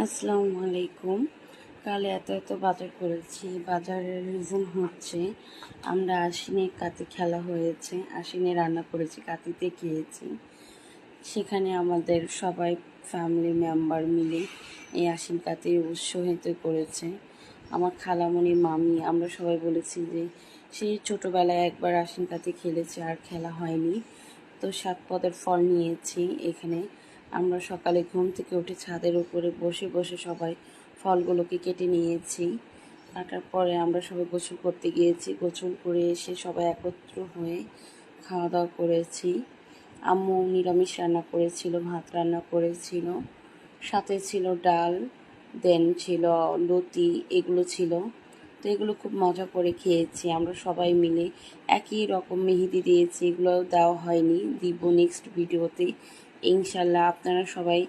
আসসালামু আলাইকুম কাল এত এত বাজার করেছি, বাজারের রিজন হচ্ছে আমরা আশ্বিনে কাতে খেলা হয়েছে, আশ্বিনে রান্না করেছি, কাতিতে খেয়েছি। সেখানে আমাদের সবাই ফ্যামিলি মেম্বার মিলে এই আশ্বিন কাতির উৎসাহিত করেছে। আমার খালামণি মামি, আমরা সবাই বলেছি যে সেই ছোটোবেলায় একবার আশ্বিন কাতি খেলেছে, আর খেলা হয়নি। তো সাত পদের ফল নিয়েছি এখানে। আমরা সকালে ঘুম থেকে উঠে ছাদের উপরে বসে বসে সবাই ফলগুলোকে কেটে নিয়েছি। কাটার পরে আমরা সবাই গোসল করতে গিয়েছি। গোসল করে এসে সবাই একত্র হয়ে খাওয়া দাওয়া করেছি। আম্মু নিরামিষ রান্না করেছিল, ভাত রান্না করেছিল। সাথে ছিল ডাল, দেন ছিল লতি, এগুলো ছিল। তো এগুলো খুব মজা করে খেয়েছি। আমরা সবাই মিলে একই রকম মেহেদি দিয়েছি। এগুলো দেওয়া হয়নি। দিব নেক্সট ভিডিওতে ইনশাল্লাহ আপনারা সবাই